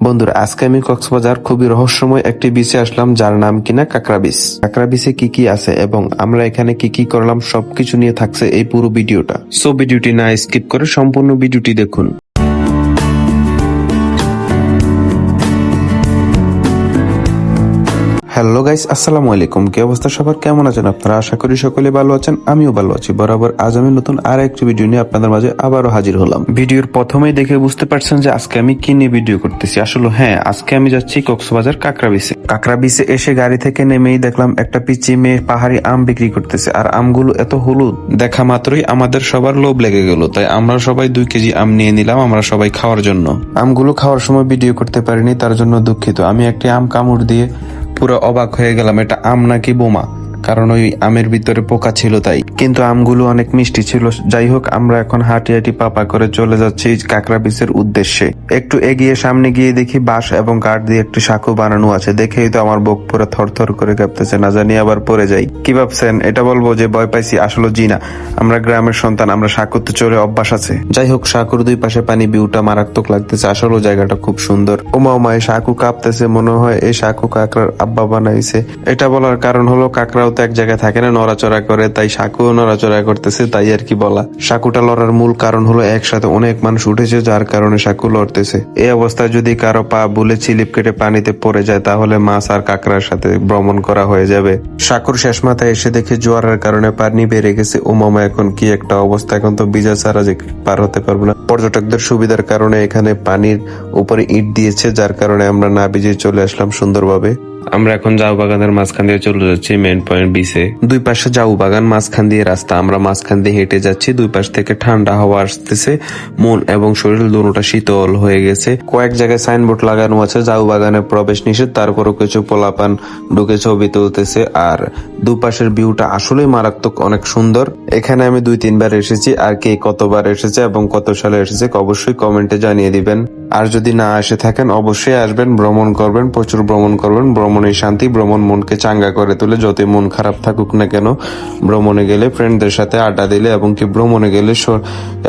বন্ধুরা, আজকে আমি কক্সবাজার খুবই রহস্যময় একটি বিচে আসলাম, যার নাম কিনা কাকরা বিচ কাকরা বিচে কি কি আছে এবং আমরা এখানে কি কি করলাম, সবকিছু নিয়ে থাকছে এই পুরো ভিডিওটা। সো ভিডিওটি না স্কিপ করে সম্পূর্ণ ভিডিওটি দেখুন। হ্যালো গাইস, আসসালামু আলাইকুম। কি অবস্থা সবার? কেমন আছেন আপনারা? আশা করি সকলে ভালো আছেন, আমিও ভালো আছি। বরাবর আজ আমি নতুন আর একটি ভিডিও নিয়ে আপনাদের মাঝে আবারও হাজির হলাম। ভিডিওর প্রথমেই দেখে বুঝতে পারছেন যে আজকে আমি কি নিয়ে ভিডিও করতেছি। আসলে হ্যাঁ আজকে আমি যাচ্ছি কক্সবাজার কাকরা বিচে কাকরা বিচে এসে গাড়ি থেকে নেমেই দেখলাম একটা পিচি মেয়ে পাহাড়ি আম বিক্রি করতেছে। আর আমগুলো এত হলুদ, দেখা মাত্রই আমাদের সবার লোভ লেগে গেল। তাই আমরা সবাই দুই কেজি আম নিয়ে নিলাম আমরা সবাই খাওয়ার জন্য। আমগুলো খাওয়ার সময় ভিডিও করতে পারিনি, তার জন্য দুঃখিত। আমি একটি আম কামড় দিয়ে পুরো অবাক হয়ে গেলাম এটা আম নাকি বোমা? কারণ ওই আমের ভিতরে পোকা ছিল তাই। কিন্তু আমগুলো অনেক মিষ্টি ছিল। যাই হোক, আমরা এখন হাঁটি হাঁটি পাপা করে চলে যাচ্ছি কাকরা বিচের উদ্দেশ্যে। একটু এগিয়ে সামনে গিয়ে দেখি বাঁশ এবং কাঠ দিয়ে একটি সাঁকো বানানো আছে। দেখেই তো আমার বুক পুরো থরথর করে কাঁপতেছে। না জানি আবার পড়ে যাই। কি ভাবছেন? এটা বলব যে ভয় পাইছি, আসলে জি না আমরা গ্রামের সন্তান, আমরা সাঁকুতে চলে অভ্যাস আছে। যাই হোক সাঁকুর দুই পাশে পানি ভিউটা মারাত্মক লাগতেছে। আসলে জায়গাটা খুব সুন্দর। ওমা ওমা এই সাঁকু কাঁপতেছে। মনে হয় এই সাঁকু কাকরার আব্বা বানাইছে। এটা বলার কারণ হলো কাকরাও তো এক জায়গায় থাকে না, নড়াচড়া করে, তাই সাঁকুও নড়াচড়া করতেছে, তাই আর কি বলা। সাঁকুটা লড়ার মূল কারণ হলো একসাথে অনেক মানুষ উঠেছে, যার কারণে সাঁকু লড়তেছে। এই অবস্থায় যদি কারও পা বুলে চিলিপ কেটে পানিতে পড়ে যায়, তাহলে মাছ আর কাঁকড়ার সাথে ভ্রমণ করা হয়ে যাবে। সাঁকুর শেষ মাথায় এসে দেখে জোয়ারের কারণে পানি বেড়ে গেছে। ও মামা এখন কি একটা অবস্থা, এখন তো বিজা ছাড়া যে পার হতে পারব না। পর্যটকদের সুবিধার কারণে এখানে পানির উপরে ইট দিয়েছে, যার কারণে আমরা না ভিজে চলে আসলাম সুন্দরভাবে। আমরা এখন জাউ বাগানের মাঝখান দিয়ে চলে যাচ্ছি মেন পয়েন্ট বিচে দুই পাশে জাউ বাগান, মাঝখান দিয়ে রাস্তা। আমরা মাঝখান দিয়ে হেঁটে যাচ্ছি, দুই পাশ থেকে ঠান্ডা হাওয়া আসতেছে, মন এবং শরীর দুটোটা শীতল হয়ে গেছে। কয়েক জায়গায় সাইনবোর্ড লাগানো আছে, জাউ বাগানে প্রবেশ নিষেধ, তারপরও কিছু পোলাপান ঢুকে ছবি তুলতেছে। আর দুপাশের ভিউটা আসলেই মারাত্মক, অনেক সুন্দর। এখানে আমি দুই তিনবার এসেছি, আর কে কতবার এসেছে এবং কত সালে এসেছে, অবশ্যই কমেন্টে জানিয়ে দিবেন। আর যদি না এসে থাকেন, অবশ্যই আসবেন, ভ্রমণ করবেন, প্রচুর ভ্রমণ করবেন ভ্রমণের শান্তি, ভ্রমণ মনকে চাঙ্গা করে তোলে, যতই মন খারাপ থাকুক না কেন, ভ্রমণে গেলে ফ্রেন্ডদের সাথে আড্ডা দিলে এবং কি ভ্রমণে গেলে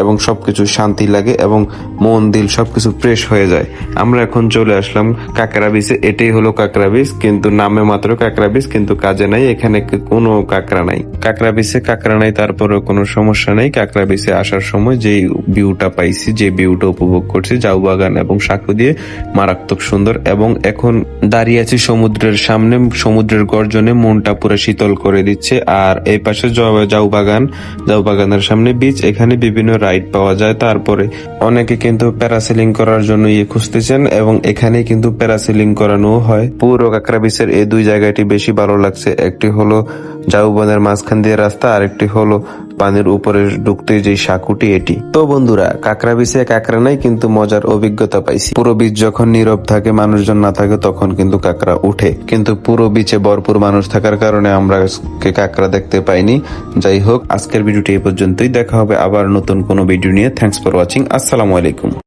এবং সবকিছু শান্তি লাগে এবং মন, দিল সবকিছু ফ্রেশ হয়ে যায়। আমরা এখন চলে আসলাম কাকরা বিচে এটাই হলো কাকরা বিচ কিন্তু নামে মাত্র কাকরা বিচ কিন্তু কাজে নাই, এখানে কোনো কাকড়া নাই। কাকরা বিচে কাকড়া নাই তারপরে কোনো সমস্যা নেই। কাকরা বিচে আসার সময় যে ভিউটা পাইছি, যে ভিউটা উপভোগ করছি জাউ বাগান এবং সাঁকু দিয়ে মারাত্মক সুন্দর এবং এখন দাঁড়িয়ে আছি সমুদ্রের সামনে, সমুদ্রের গর্জনে মনটা পুরো শীতল করে দিচ্ছে। আর এই পাশে জাউ বাগান, জাউ বাগানের সামনে বিচ এখানে বিভিন্ন রাইড পাওয়া যায়। তারপরে অনেকে কিন্তু প্যারাসেলিং করার জন্য ইয়ে খুঁজতেছেন এবং এখানে কিন্তু প্যারাসেলিং করানো হয়। পুরো কাকরা বিচের এই দুই জায়গাটি বেশি ভালো লাগছে। একটি হলো জাউবনের মাঝখান দিয়ে রাস্তা আর একটি হলো পানির উপরে ঢুকতে যে সাঁকুটি এটি। তো বন্ধুরা কাকরা বিচে কাকরা নাই, কিন্তু মজার অভিজ্ঞতা পাইছি। পুরো বীজ যখন নীরব থাকে, মানুষজন না থাকে, তখন কিন্তু কাকরা উঠে। কিন্তু পুরো বিচে ভরপুর মানুষ থাকার কারণে আমরা আজকে কাকরা দেখতে পাইনি। যাই হোক, আজকের ভিডিওটি এই পর্যন্তই। দেখা হবে আবার নতুন কোনো ভিডিও নিয়ে। থ্যাংকস ফর ওয়াচিং আসসালামু আলাইকুম।